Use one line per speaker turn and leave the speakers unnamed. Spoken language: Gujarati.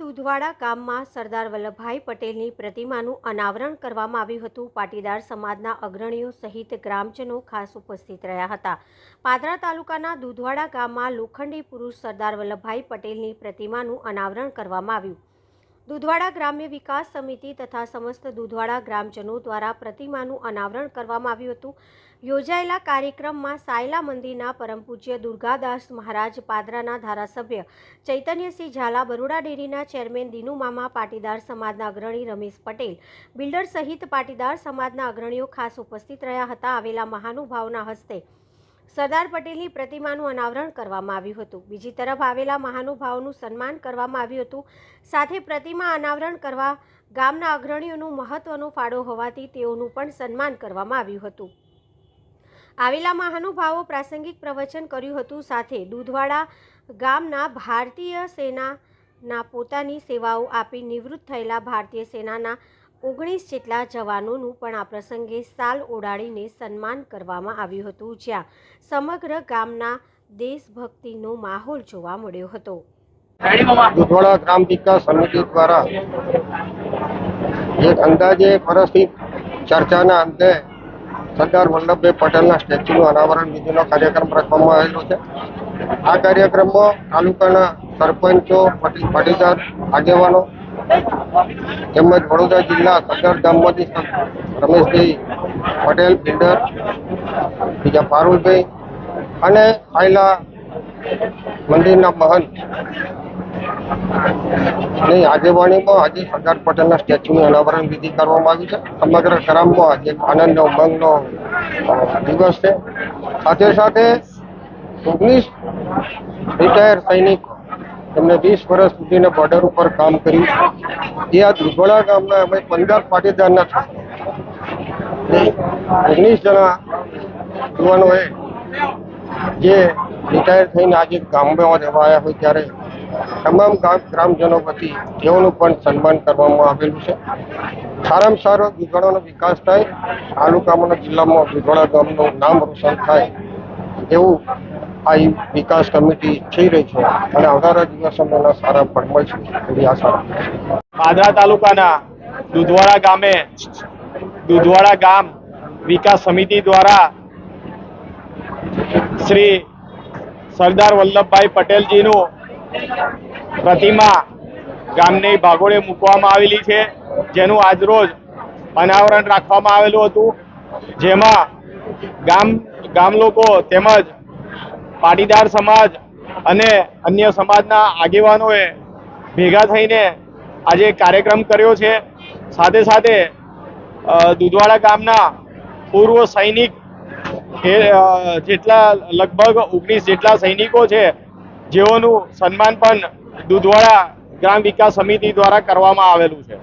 દૂધવાડા ગામમાં સરદાર વલ્લભભાઈ પટેલની પ્રતિમાનું અનાવરણ કરવામાં આવ્યું હતું. પાટીદાર સમાજના અગ્રણીઓ સહિત ગ્રામજનો ખાસ ઉપસ્થિત રહ્યા હતા. પાદરા તાલુકાના દૂધવાડા ગામમાં લોખંડી પુરુષ સરદાર વલ્લભભાઈ પટેલની પ્રતિમાનું અનાવરણ કરવામાં આવ્યું. દૂધવાડા ગ્રામ્ય વિકાસ સમિતિ તથા સમસ્ત દૂધવાડા ગ્રામજનો દ્વારા પ્રતિમાનું અનાવરણ કરવામાં આવ્યું હતું. યોજાયેલા કાર્યક્રમમાં સાયલા મંદિરના પરમ પૂજ્ય દુર્ગાદાસ મહારાજ પાદરાના ધારાસભ્ય ચૈતન્યસિંહ ઝાલા, બરોડા ડેરીના ચેરમેન દિનુમામા, પાટીદાર સમાજના અગ્રણી રમેશ પટેલ, બિલ્ડર સહિત પાટીદાર સમાજના અગ્રણીઓ ખાસ ઉપસ્થિત રહ્યા હતા. આવેલા મહાનુભાવના હસ્તે સરદાર પટેલની પ્રતિમાનું અનાવરણ કરવામાં આવ્યું હતું. બીજી તરફ આવેલા મહાનુભાવોનું સન્માન કરવામાં આવ્યું હતું. સાથે પ્રતિમા અનાવરણ કરવા ગામના અગ્રણીઓનું મહત્વનો ફાળો હોવાથી તેઓનું પણ સન્માન કરવામાં આવ્યું હતું. આવેલા મહાનુભાવો પ્રાસંગિક પ્રવચન કર્યું હતું. સાથે દૂધવાડા ગામના ભારતીય સેનાના પોતાની સેવાઓ આપી નિવૃત્ત થયેલા ભારતીય સેનાના ઓગણીસ જેટલા જવાનોનું પણ આ પ્રસંગે સાલ ઓડાડીને સન્માન કરવામાં આવ્યું હતું, જ્યાં સમગ્ર ગામના દેશભક્તિનો માહોલ જોવા મળ્યો હતો.
દુધવાડા ગ્રામ વિકાસ સમિતિ દ્વારા એક અંદાજે વર્ષની ચર્ચાના અંતે સરદાર વલ્લભભાઈ પટેલના સ્ટેચ્યુનું અનાવરણ વિધિનો કાર્યક્રમ રાખવામાં આવેલો છે. આ કાર્યક્રમમાં તાલુકાના સરપંચો પાટી- પાટીદાર આગેવાનો તેમજ વડોદરા જિલ્લા સરદાર ધામમાંથી રમેશભાઈ પટેલ, બિલ્ડર, બીજા પારુલભાઈ અને આયલા મંદિરના મહંતની આગેવાણીમાં આજે સરદાર પટેલના સ્ટેચ્યુનું અનાવરણ વિધિ કરવામાં આવી છે. સમગ્ર ગ્રામમાં આજે આનંદનો આનંદ ઉમંગનો દિવસ છે. સાથે સાથે ઓગણીસ રિટાયર સૈનિકો એમને વીસ વર્ષ સુધીના બોર્ડર ઉપર કામ કર્યું. એ આ દુધવાડા ગામના અમે પંદર પાટીદારના ઓગણીસ જણા યુવાનોએ જે રિટાયર થઈને આજે ગામમાં રહેવા આવ્યા હોય ત્યારે તમામ ગામ ગ્રામજનો વતી તેઓનું પણ સન્માન કરવામાં આવેલું છે. સારામાં સારો દુધવાડાનો વિકાસ થાય, તાલુકામાં જિલ્લામાં દુધવાડા ગામનું નામ રોશન થાય, એવું આ વિકાસ કમિટી થઈ રહી છે અને આવનારા દિવસોમાં સારા ફળ મળશે એવી આશા
પાદરા તાલુકાના દુધવાડા ગામે દુધવાડા ગામ વિકાસ સમિતિ દ્વારા શ્રી સરદાર વલ્લભભાઈ પટેલજીનું પ્રતિમા ગામની ભાગોળે મૂકવામાં આવેલી છે. જેનું આજરોજ અનાવરણ રાખવામાં આવેલું હતું. જેમાં ગામ ગામ લોકો તેમજ પાટીદાર સમાજ અને અન્ય સમાજના આગેવાનોએ ભેગા થઈને આજે કાર્યક્રમ કર્યો છે. સાથે સાથે દુધવાડા ગામના પૂર્વ સૈનિક જેટલા લગભગ ઓગણીસ જેટલા સૈનિકો છે, જેઓનું સન્માન પણ દુધવાડા ગ્રામ વિકાસ સમિતિ દ્વારા કરવામાં આવેલું છે.